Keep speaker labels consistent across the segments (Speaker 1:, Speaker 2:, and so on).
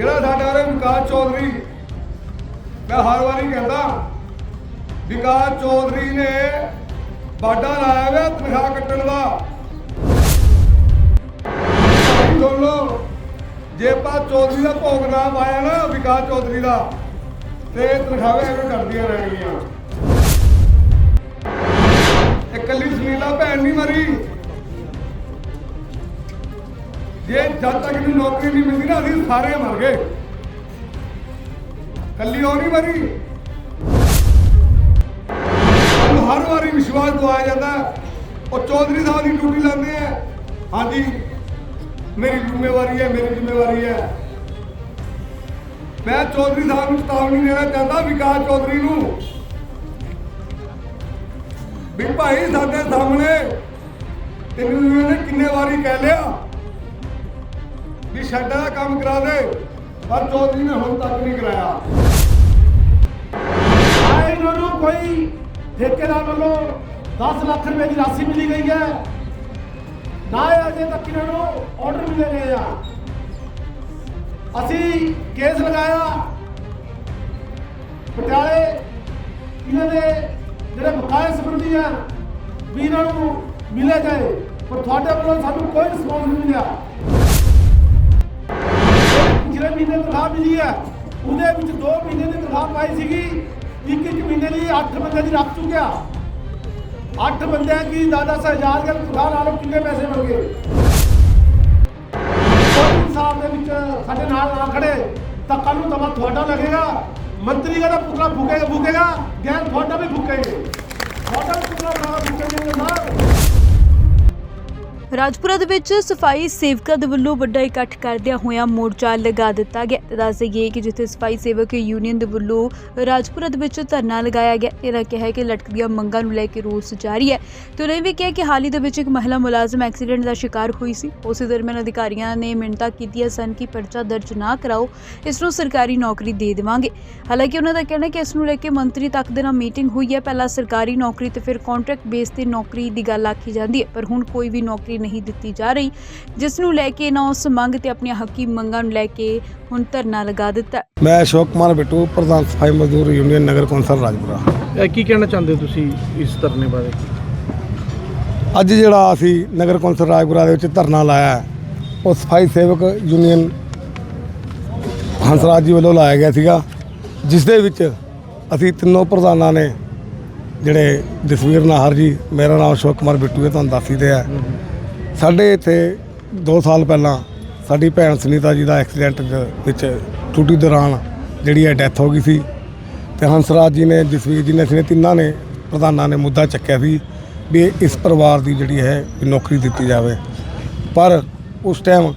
Speaker 1: ਜਿਹੜਾ ਸਾਡਾ ਰੇ ਵਿਕਾਸ ਚੌਧਰੀ, ਮੈਂ ਹਰ ਵਾਰੀ ਕਹਿੰਦਾ, ਵਿਕਾਸ ਚੌਧਰੀ ਨੇ ਬਾਡਾ ਲਾਇਆ ਹੋਇਆ ਤਨਖਾਹ ਕੱਟਣ ਦਾ। ਸੁਣ ਲਓ, ਜੇ ਪਾ ਚੌਧਰੀ ਦਾ ਭੋਗ ਨਾਮ ਆਇਆ ਨਾ, ਵਿਕਾਸ ਚੌਧਰੀ ਦਾ, ਤੇ ਤਨਖਾਹਾਂ ਐਵੇਂ ਕੱਟਦੀਆਂ ਰਹਿਣਗੀਆਂ। ਇਕੱਲੀ ਸੁਨੀਲਾ ਭੈਣ ਨਹੀਂ ਮਰੀ। ਜੇ ਜਦ ਤੱਕ ਨੂੰ ਨੌਕਰੀ ਨਹੀਂ ਮਿਲਦੀ ਨਾ, ਅਸੀਂ ਸਾਰੇ ਮਰ ਗਏ। ਕੱਲੀ ਉਹ ਨਹੀਂ ਮਰੀ। ਸਾਨੂੰ ਹਰ ਵਾਰੀ ਵਿਸ਼ਵਾਸ ਦਵਾਇਆ ਜਾਂਦਾ ਉਹ ਚੌਧਰੀ ਸਾਹਿਬ ਦੀ ਡਿਊਟੀ ਲਾਉਂਦੇ ਆ। ਹਾਂਜੀ, ਮੇਰੀ ਜ਼ਿੰਮੇਵਾਰੀ ਹੈ, ਮੇਰੀ ਜ਼ਿੰਮੇਵਾਰੀ ਹੈ। ਮੈਂ ਚੌਧਰੀ ਸਾਹਿਬ ਨੂੰ ਚੇਤਾਵਨੀ ਦੇਣਾ ਚਾਹੁੰਦਾ, ਵਿਕਾਸ ਚੌਧਰੀ ਨੂੰ। ਵੀ ਭਾਈ ਸਾਡੇ ਸਾਹਮਣੇ ਤੈਨੂੰ ਇਹਨੇ ਕਿੰਨੇ ਵਾਰੀ ਕਹਿ ਲਿਆ? ਵੀ ਸਾਡਾ ਕੰਮ ਕਰਾ ਦੇ। ਪਰ ਚੌਧਰੀ ਨੇ ਹੁਣ ਤੱਕ ਨਹੀਂ ਕਰਾਇਆ।
Speaker 2: ਆ ਇਹਨਾਂ ਨੂੰ ਕੋਈ ਠੇਕੇਦਾਰ ਵੱਲੋਂ 10 ਲੱਖ ਰੁਪਏ ਦੀ ਰਾਸ਼ੀ ਮਿਲੀ ਗਈ ਹੈ। ਨਾ ਅਜੇ ਤੱਕ ਇਹਨਾਂ ਨੂੰ ਆਰਡਰ ਮਿਲੇ ਗਏ ਆ। ਅਸੀਂ ਕੇਸ ਲਗਾਇਆ। ਪਟਿਆਲੇ ਇਹਨਾਂ ਦੇ ਜਿਹੜੇ ਬਕਾਇਆ ਸੰਬੰਧੀ ਆ, ਵੀ ਇਹਨਾਂ ਨੂੰ ਮਿਲੇ ਜਾਏ ਪਰ ਤੁਹਾਡੇ ਵੱਲੋਂ ਸਾਨੂੰ ਕੋਈ ਰਿਸਪੌਂਸ ਨਹੀਂ ਮਿਲਿਆ। ਪਿਛਲੇ ਮਹੀਨੇ ਤਨਖਾਹ ਮਿਲੀ ਹੈ। ਉਹਦੇ ਵਿੱਚ 2 ਮਹੀਨੇ ਦੀ ਤਨਖਾਹ ਪਾਈ ਸੀਗੀ। ਇੱਕ ਇੱਕ ਮਹੀਨੇ ਦੀ 8 ਬੰਦੇ ਦੀ ਰੱਖ ਚੁੱਕਿਆ। 8 ਬੰਦਿਆਂ ਦੀ 10-10 ਹਜ਼ਾਰ ਤਨਖਾਹ ਨਾਲੋਂ ਕਿੰਨੇ ਪੈਸੇ ਬਣ ਕੋਈ ਸਾਹਿਬ ਦੇ ਵਿੱਚ ਸਾਡੇ ਨਾਲ ਨਾ ਖੜੇ, ਤਾਂ ਕੱਲ ਨੂੰ ਤਮਾ ਤੁਹਾਡਾ ਲੱਗੇਗਾ। ਮੰਤਰੀ ਦਾ ਪੁਤਲਾ ਫੁਕੇਗਾ ਫੂਕੇਗਾ, ਗੈਰ ਤੁਹਾਡਾ ਵੀ ਫੂਕੇਗੇ। ਤੁਹਾਡਾ ਪੁਤਲਾ ਬਣਾ ਫੂਕੇਗੇ ਸਾਹਿਬ
Speaker 3: ਰਾਜਪੁਰਾ ਦੇ ਵਿੱਚ ਸਫ਼ਾਈ ਸੇਵਕਾਂ ਦੇ ਵੱਲੋਂ ਵੱਡਾ ਇਕੱਠ ਕਰਦਿਆਂ ਹੋਇਆ ਮੋਰਚਾ ਲਗਾ ਦਿੱਤਾ ਗਿਆ। ਤੇ ਦੱਸ ਦੇਈਏ ਕਿ ਜਿੱਥੇ ਸਫ਼ਾਈ ਸੇਵਕ ਯੂਨੀਅਨ ਦੇ ਵੱਲੋਂ ਰਾਜਪੁਰਾ ਦੇ ਵਿੱਚ ਧਰਨਾ ਲਗਾਇਆ ਗਿਆ ਇਹਨਾਂ ਕਿਹਾ ਕਿ ਲਟਕਦੀਆਂ ਮੰਗਾਂ ਨੂੰ ਲੈ ਕੇ ਰੋਸ ਜਾਰੀ ਹੈ। ਤੇ ਉਹਨੇ ਇਹ ਵੀ ਕਿਹਾ ਕਿ ਹਾਲ ਹੀ ਦੇ ਵਿੱਚ ਇੱਕ ਮਹਿਲਾ ਮੁਲਾਜ਼ਮ ਐਕਸੀਡੈਂਟ ਦਾ ਸ਼ਿਕਾਰ ਹੋਈ ਸੀ। ਉਸੇ ਦਰਮਿਆਨ ਅਧਿਕਾਰੀਆਂ ਨੇ ਮਿੰਨਤਾਂ ਕੀਤੀਆਂ ਸਨ ਕਿ ਪਰਚਾ ਦਰਜ ਨਾ ਕਰਾਓ, ਇਸ ਨੂੰ ਸਰਕਾਰੀ ਨੌਕਰੀ ਦੇ ਦੇਵਾਂਗੇ। ਹਾਲਾਂਕਿ ਉਹਨਾਂ ਦਾ ਕਹਿਣਾ ਹੈ ਕਿ ਇਸ ਨੂੰ ਲੈ ਕੇ ਮੰਤਰੀ ਤੱਕ ਦੇ ਨਾਲ ਮੀਟਿੰਗ ਹੋਈ ਹੈ। ਪਹਿਲਾਂ ਸਰਕਾਰੀ ਨੌਕਰੀ ਤੇ ਫਿਰ ਕੰਟਰੈਕਟ ਬੇਸ ਤੇ ਨੌਕਰੀ ਦੀ ਗੱਲ ਆਖੀ ਜਾਂਦੀ ਹੈ, ਪਰ ਹੁਣ ਕੋਈ ਵੀ ਨੌਕਰੀ ਨਹੀਂ ਦਿੱਤੀ ਜਾ ਰਹੀ ਜਿਸ ਨੂੰ ਲੈ ਕੇ ਨਾ ਉਸ ਮੰਗ ਤੇ ਆਪਣੀਆਂ ਹੱਕੀ ਮੰਗਾਂ ਨੂੰ ਲੈ ਕੇ ਹੁਣ ਧਰਨਾ ਲਗਾ ਦਿੱਤਾ।
Speaker 4: ਮੈਂ ਅਸ਼ੋਕ ਕੁਮਾਰ ਬਿੱਟੂ ਪ੍ਰਧਾਨ ਸਫ਼ਾਈ ਮਜ਼ਦੂਰ ਯੂਨੀਅਨ ਨਗਰ ਕੌਂਸਲ ਰਾਜਪੁਰਾ।
Speaker 5: ਇਹ ਕੀ ਕਹਿਣਾ ਚਾਹੁੰਦੇ ਹੋ ਤੁਸੀਂ ਇਸ ਧਰਨੇ ਬਾਰੇ?
Speaker 4: ਅੱਜ ਜਿਹੜਾ ਅਸੀਂ ਨਗਰ ਕੌਂਸਲ ਰਾਜਪੁਰਾ ਦੇ ਵਿੱਚ ਧਰਨਾ ਲਾਇਆ ਹੈ, ਉਹ ਸਫ਼ਾਈ ਸੇਵਕ ਯੂਨੀਅਨ ਹੰਸਰਾਜ ਜੀ ਵੱਲੋਂ ਲਾਇਆ ਗਿਆ ਸੀਗਾ ਜਿਸ ਦੇ ਵਿੱਚ ਅਸੀਂ ਤਿੰਨੋਂ ਪ੍ਰਧਾਨਾਂ ਨੇ ਜਿਹੜੇ ਜਸਵੀਰ ਨਾਹਰ ਜੀ ਮੇਰਾ ਨਾਮ ਅਸ਼ੋਕ ਕੁਮਾਰ ਬਿੱਟੂ ਹੈ ਤੁਹਾਨੂੰ ਦੱਸ ਹੀ ਦਿਆ ਸਾਡੇ ਇੱਥੇ 2 ਸਾਲ ਪਹਿਲਾਂ ਸਾਡੀ ਭੈਣ ਸੁਨੀਤਾ ਜੀ ਦਾ ਐਕਸੀਡੈਂਟ ਵਿੱਚ ਟੂਟੀ ਦੌਰਾਨ ਜਿਹੜੀ ਹੈ ਡੈਥ ਹੋ ਗਈ ਸੀ ਤੇ ਹੰਸਰਾਜ ਜੀ ਨੇ, ਜਸਵੀਰ ਜੀ ਨੇ, ਅਸੀਂ ਨੇ ਤਿੰਨਾਂ ਨੇ, ਪ੍ਰਧਾਨਾਂ ਨੇ ਮੁੱਦਾ ਚੱਕਿਆ ਸੀ ਵੀ ਇਸ ਪਰਿਵਾਰ ਦੀ ਜਿਹੜੀ ਹੈ ਨੌਕਰੀ ਦਿੱਤੀ ਜਾਵੇ। ਪਰ ਉਸ ਟਾਈਮ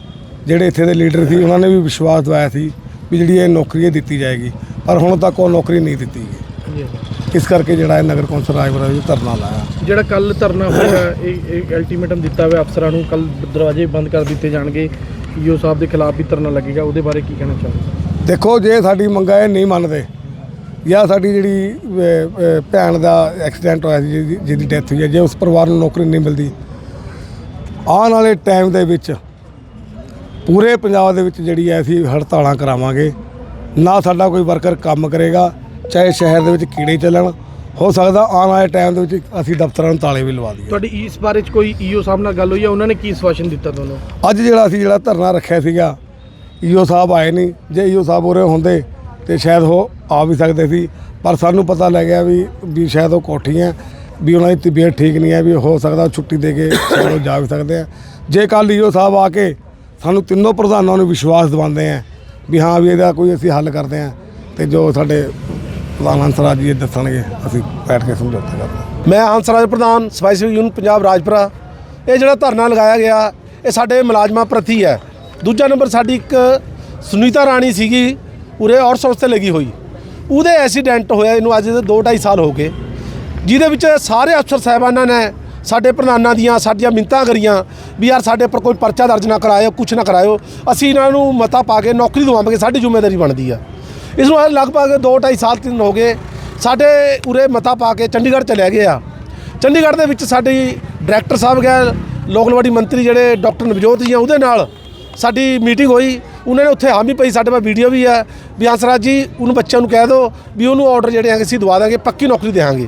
Speaker 4: ਜਿਹੜੇ ਇੱਥੇ ਦੇ ਲੀਡਰ ਸੀ, ਉਹਨਾਂ ਨੇ ਵੀ ਵਿਸ਼ਵਾਸ ਦਵਾਇਆ ਸੀ ਵੀ ਜਿਹੜੀ ਇਹ ਨੌਕਰੀ ਇਹ ਦਿੱਤੀ ਜਾਏਗੀ। ਪਰ ਹੁਣ ਤੱਕ ਉਹ ਨੌਕਰੀ ਨਹੀਂ ਦਿੱਤੀ। ਇਸ ਕਰਕੇ ਜਿਹੜਾ ਇਹ ਨਗਰ ਕੌਂਸਲ ਰਾਜਪੁਰਾ ਵਿੱਚ ਧਰਨਾ ਲਾਇਆ।
Speaker 5: ਜਿਹੜਾ ਕੱਲ ਧਰਨਾ ਹੋਇਆ ਇਹ ਇਹ ਅਲਟੀਮੇਟਮ ਦਿੱਤਾ ਹੋਇਆ ਅਫਸਰਾਂ ਨੂੰ ਕੱਲ ਦਰਵਾਜ਼ੇ ਬੰਦ ਕਰ ਦਿੱਤੇ ਜਾਣਗੇ ਈਓ ਸਾਹਿਬ ਦੇ ਖਿਲਾਫ ਵੀ ਧਰਨਾ ਲੱਗੇਗਾ ਉਹਦੇ ਬਾਰੇ ਕੀ ਕਹਿਣਾ ਚਾਹੁੰਦੇ
Speaker 4: ਦੇਖੋ ਜੇ ਸਾਡੀ ਮੰਗਾਂ ਇਹ ਨਹੀਂ ਮੰਨਦੇ ਜਾਂ ਸਾਡੀ ਜਿਹੜੀ ਅਹ, ਅਹ, ਭੈਣ ਦਾ ਐਕਸੀਡੈਂਟ ਹੋਇਆ ਸੀ ਜਿਹਦੀ- ਜਿਹਦੀ ਡੈਥ ਹੋਈ ਹੈ ਜੇ ਉਸ ਪਰਿਵਾਰ ਨੂੰ ਨੌਕਰੀ ਨਹੀਂ ਮਿਲਦੀ ਆਉਣ ਵਾਲੇ ਟਾਈਮ ਦੇ ਵਿੱਚ ਪੂਰੇ ਪੰਜਾਬ ਦੇ ਵਿੱਚ ਜਿਹੜੀ ਹੈ ਅਸੀਂ ਹੜਤਾਲਾਂ ਕਰਾਵਾਂਗੇ। ਨਾ ਸਾਡਾ ਕੋਈ ਵਰਕਰ ਕੰਮ ਕਰੇਗਾ ਚਾਹੇ ਸ਼ਹਿਰ ਦੇ ਵਿੱਚ ਕੀੜੇ ਚੱਲਣ ਹੋ ਸਕਦਾ ਆਉਣ ਵਾਲੇ ਟਾਈਮ ਦੇ ਵਿੱਚ ਅਸੀਂ ਦਫ਼ਤਰਾਂ ਨੂੰ ਤਾਲੇ ਵੀ ਲਵਾ ਦਈਏ।
Speaker 5: ਤੁਹਾਡੀ ਇਸ ਬਾਰੇ ਚ ਕੋਈ ਈਓ ਸਾਹਿਬ ਨਾਲ ਗੱਲ ਹੋਈ ਹੈ ਉਹਨਾਂ ਨੇ ਕੀ ਸਵਾਸ਼ਨ ਦਿੱਤਾ ਤੁਹਾਨੂੰ?
Speaker 4: ਅੱਜ ਜਿਹੜਾ ਅਸੀਂ ਜਿਹੜਾ ਧਰਨਾ ਰੱਖਿਆ ਸੀਗਾ ਈਓ ਸਾਹਿਬ ਆਏ ਨਹੀਂ। ਜੇ ਈਓ ਸਾਹਿਬ ਉਰੇ ਹੁੰਦੇ ਤੇ ਸ਼ਾਇਦ ਉਹ ਆ ਵੀ ਸਕਦੇ ਸੀ। ਪਰ ਸਾਨੂੰ ਪਤਾ ਲੱਗਿਆ ਵੀ ਵੀ ਸ਼ਾਇਦ ਉਹ ਕੋਠੀ ਹੈ ਵੀ ਉਹਨਾਂ ਦੀ ਤਬੀਅਤ ਠੀਕ ਨਹੀਂ ਹੈ ਵੀ ਹੋ ਸਕਦਾ ਛੁੱਟੀ ਦੇ ਕੇ ਸ਼ਾਇਦ ਉਹ ਜਾ ਵੀ ਸਕਦੇ ਆ। ਜੇ ਕੱਲ ਈਓ ਸਾਹਿਬ ਆ ਕੇ ਸਾਨੂੰ ਤਿੰਨੋਂ ਪ੍ਰਧਾਨਾਂ ਨੂੰ ਵਿਸ਼ਵਾਸ ਦਿਵਾਉਂਦੇ ਆ ਵੀ ਹਾਂ ਵੀ ਇਹਦਾ ਕੋਈ ਅਸੀਂ ਹੱਲ ਕਰਦੇ ਆ ਤੇ ਜੋ ਸਾਡੇ ਪ੍ਰਧਾਨ ਹੰਸਰਾਜ ਜੀ ਇਹ ਦੱਸਣਗੇ, ਅਸੀਂ ਬੈਠ ਕੇ ਸਮਝੌਤਾ ਕਰਦੇ
Speaker 2: ਮੈਂ ਹੰਸਰਾਜ ਪ੍ਰਧਾਨ ਸਫ਼ਾਈ ਸੇਵਕ ਯੂਨੀਅਨ, ਪੰਜਾਬ ਰਾਜਪੁਰਾ। ਇਹ ਜਿਹੜਾ ਧਰਨਾ ਲਗਾਇਆ ਗਿਆ, ਇਹ ਸਾਡੇ ਮੁਲਾਜ਼ਮਾਂ ਪ੍ਰਤੀ ਹੈ। ਦੂਜਾ ਨੰਬਰ, ਸਾਡੀ ਇੱਕ ਸੁਨੀਤਾ ਰਾਣੀ ਸੀਗੀ, ਉਰੇ ਔਰ ਹਾਊਸ ਤੇ ਲੱਗੀ ਹੋਈ। ਉਹਦੇ ਐਕਸੀਡੈਂਟ ਹੋਇਆ, ਇਹਨੂੰ ਅੱਜ ਦੇ 2 2.5 ਸਾਲ ਹੋ ਗਏ। ਜਿਹਦੇ ਵਿੱਚ ਸਾਰੇ ਅਫਸਰ ਸਾਹਿਬਾਨਾਂ ਨੇ ਸਾਡੇ ਪ੍ਰਧਾਨਾਂ ਦੀਆਂ, ਸਾਡੀਆਂ ਮਿੰਤਾਂ ਕਰੀਆਂ ਵੀ ਯਾਰ ਸਾਡੇ ਪਰ ਕੋਈ ਪਰਚਾ ਦਰਜ ਨਾ ਕਰਾਇਓ, ਕੁਛ ਨਾ ਕਰਾਇਓ। ਅਸੀਂ ਇਹਨਾਂ ਨੂੰ ਮਤਾ ਪਾ ਕੇ ਨੌਕਰੀ ਦਵਾਵਾਂਗੇ, ਸਾਡੀ ਜ਼ਿੰਮੇਵਾਰੀ ਬਣਦੀ ਆ। ਇਸ ਨੂੰ ਲਗਭਗ 2 2.5 ਸਾਲ ਤਿੰਨ ਹੋ ਗਏ, ਸਾਡੇ ਉਰੇ ਮਤਾ ਪਾ ਕੇ ਚੰਡੀਗੜ੍ਹ ਚਲੇ ਗਏ ਆ। ਚੰਡੀਗੜ੍ਹ ਦੇ ਵਿੱਚ ਸਾਡੀ ਡਾਇਰੈਕਟਰ ਸਾਹਿਬ ਗਏ ਲੋਕਲਵਾੜੀ ਮੰਤਰੀ ਜਿਹੜੇ ਡਾਕਟਰ ਨਵਜੋਤ ਜੀ ਆ, ਉਹਦੇ ਨਾਲ ਸਾਡੀ ਮੀਟਿੰਗ ਹੋਈ। ਉਹਨਾਂ ਨੇ ਉੱਥੇ ਹਾਮੀ ਪਈ, ਸਾਡੇ ਕੋਲ ਵੀਡੀਓ ਵੀ ਹੈ ਵੀ ਹੰਸਰਾਜ ਜੀ, ਉਹਨੂੰ ਬੱਚਿਆਂ ਨੂੰ ਕਹਿ ਦਿਓ ਵੀ ਉਹਨੂੰ ਆਰਡਰ ਜਿਹੜੇ ਹੈਗੇ ਅਸੀਂ ਦਵਾ ਦਾਂਗੇ, ਪੱਕੀ ਨੌਕਰੀ ਦੇਵਾਂਗੇ।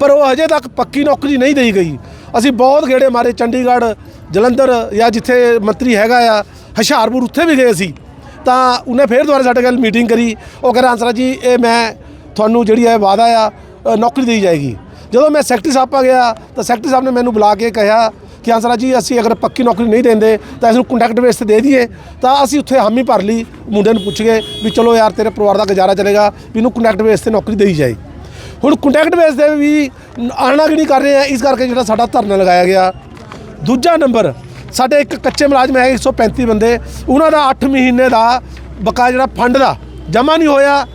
Speaker 2: ਪਰ ਉਹ ਹਜੇ ਤੱਕ ਪੱਕੀ ਨੌਕਰੀ ਨਹੀਂ ਦੇਈ ਗਈ। ਅਸੀਂ ਬਹੁਤ ਗੇੜੇ ਮਾਰੇ ਚੰਡੀਗੜ੍ਹ, ਜਲੰਧਰ ਜਾਂ ਜਿੱਥੇ ਮੰਤਰੀ ਹੈਗਾ ਆ, ਹੁਸ਼ਿਆਰਪੁਰ, ਉੱਥੇ ਵੀ ਗਏ ਸੀ। ਤਾਂ ਉਹਨੇ ਫੇਰ ਦੁਬਾਰਾ ਸਾਡੇ ਨਾਲ ਮੀਟਿੰਗ ਕਰੀ। ਉਹ ਕਹਿੰਦਾ ਹੰਸਰਾਜ ਜੀ, ਇਹ ਮੈਂ ਤੁਹਾਨੂੰ ਜਿਹੜੀ ਹੈ ਵਾਅਦਾ ਆ ਨੌਕਰੀ ਦੇਈ ਜਾਏਗੀ। ਜਦੋਂ ਮੈਂ ਸੈਕਟਰੀ ਸਾਹਿਬ ਪਾ ਗਿਆ, ਤਾਂ ਸੈਕਟਰੀ ਸਾਹਿਬ ਨੇ ਮੈਨੂੰ ਬੁਲਾ ਕੇ ਕਿਹਾ ਕਿ ਹੰਸਰਾਜ ਜੀ, ਅਸੀਂ ਅਗਰ ਪੱਕੀ ਨੌਕਰੀ ਨਹੀਂ ਦਿੰਦੇ, ਤਾਂ ਇਸ ਨੂੰ ਕੰਟੈਕਟ ਬੇਸ ਤੇ ਦੇ ਦਈਏ। ਤਾਂ ਅਸੀਂ ਉੱਥੇ ਹਾਮੀ ਭਰ ਲਈ, ਮੁੰਡੇ ਨੂੰ ਪੁੱਛ ਗਏ ਵੀ ਚਲੋ ਯਾਰ, ਤੇਰੇ ਪਰਿਵਾਰ ਦਾ ਗੁਜ਼ਾਰਾ ਚੱਲੇਗਾ, ਵੀ ਇਹਨੂੰ ਕੰਟੈਕਟ ਬੇਸ ਤੇ ਨੌਕਰੀ ਦੇਈ ਜਾਏ। ਹੁਣ ਕੰਟੈਕਟ ਬੇਸ ਤੇ ਵੀ ਆਣਾ ਕਿ ਨਹੀਂ ਕਰ ਰਹੇ ਆ, ਇਸ ਕਰਕੇ ਜਿਹੜਾ ਸਾਡਾ ਧਰਨਾ ਲਗਾਇਆ ਗਿਆ। ਦੂਜਾ ਨੰਬਰ ਸਾਡੇ ਇੱਕ ਕੱਚੇ ਮੁਲਾਜ਼ਮ ਹੈ 135 ਬੰਦੇ, ਉਹਨਾਂ ਦਾ 8 ਮਹੀਨੇ ਦਾ ਬਕਾਇਆ ਜਿਹੜਾ ਫੰਡ ਦਾ ਜਮ੍ਹਾਂ ਨਹੀਂ ਹੋਇਆ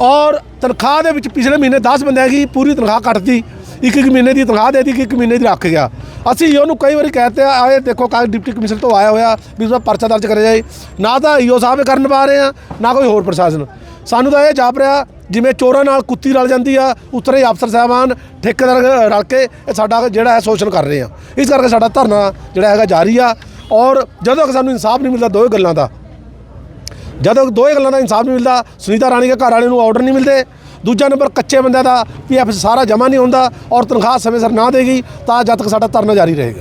Speaker 2: ਔਰ ਤਨਖਾਹ ਦੇ ਵਿੱਚ ਪਿਛਲੇ ਮਹੀਨੇ 10 ਬੰਦਿਆਂ ਦੀ ਪੂਰੀ ਤਨਖਾਹ ਕੱਟਤੀ। ਇੱਕ ਇੱਕ ਮਹੀਨੇ ਦੀ ਤਨਖਾਹ ਦੇ ਦਿੱਤੀ, ਇੱਕ ਮਹੀਨੇ ਦੀ ਰੱਖ ਗਿਆ। ਅਸੀਂ ਉਹਨੂੰ ਕਈ ਵਾਰੀ ਕਹਤੇ ਆਏ ਦੇਖੋ ਕਾ ਡਿਪਟੀ ਕਮਿਸ਼ਨਰ ਤੋਂ ਆਇਆ ਹੋਇਆ ਵੀ ਉਹਦਾ ਪਰਚਾ ਦਰਜ ਕਰਿਆ ਜਾਏ। ਨਾ ਤਾਂ ਈਓ ਸਾਹਿਬ ਕਰਨ ਪਾ ਰਹੇ ਆ, ਨਾ ਕੋਈ ਹੋਰ ਪ੍ਰਸ਼ਾਸਨ। ਸਾਨੂੰ ਤਾਂ ਇਹ ਜਾਪ ਰਿਹਾ, ਜਿਵੇਂ ਚੋਰਾਂ ਨਾਲ ਕੁੱਤੀ ਰਲ ਜਾਂਦੀ ਆ, ਉਤਰੇ ਅਫਸਰ ਸਾਹਿਬਾਨ, ਠੇਕੇਦਾਰ ਰਲ ਕੇ ਇਹ ਸਾਡਾ ਜਿਹੜਾ ਹੈ ਸ਼ੋਸ਼ਣ ਕਰ ਰਹੇ ਆ। ਇਸ ਕਰਕੇ ਸਾਡਾ ਧਰਨਾ ਜਿਹੜਾ ਹੈਗਾ ਜਾਰੀ ਆ ਔਰ ਜਦੋਂ ਤੱਕ ਸਾਨੂੰ ਇਨਸਾਫ ਨਹੀਂ ਮਿਲਦਾ ਦੋਵੇਂ ਗੱਲਾਂ ਦਾ, ਜਦੋਂ ਦੋਏ ਗੱਲਾਂ ਦਾ ਇਨਸਾਫ ਨਹੀਂ ਮਿਲਦਾ, ਸੁਨੀਤਾ ਰਾਣੀ ਦੇ ਘਰ ਵਾਲੇ ਨੂੰ ਆਰਡਰ ਨਹੀਂ ਮਿਲਦੇ ਦੂਜਾ ਨੰਬਰ ਕੱਚੇ ਬੰਦਿਆਂ ਦਾ ਪੀਐਫ ਸਾਰਾ ਜਮ੍ਹਾਂ ਨਹੀਂ ਹੁੰਦਾ ਔਰ ਤਨਖਾਹ ਸਮੇਂ ਸਿਰ ਨਾ ਦੇਗੀ ਤਾਂ ਜਦ ਤੱਕ ਸਾਡਾ ਧਰਨਾ ਜਾਰੀ ਰਹੇਗਾ।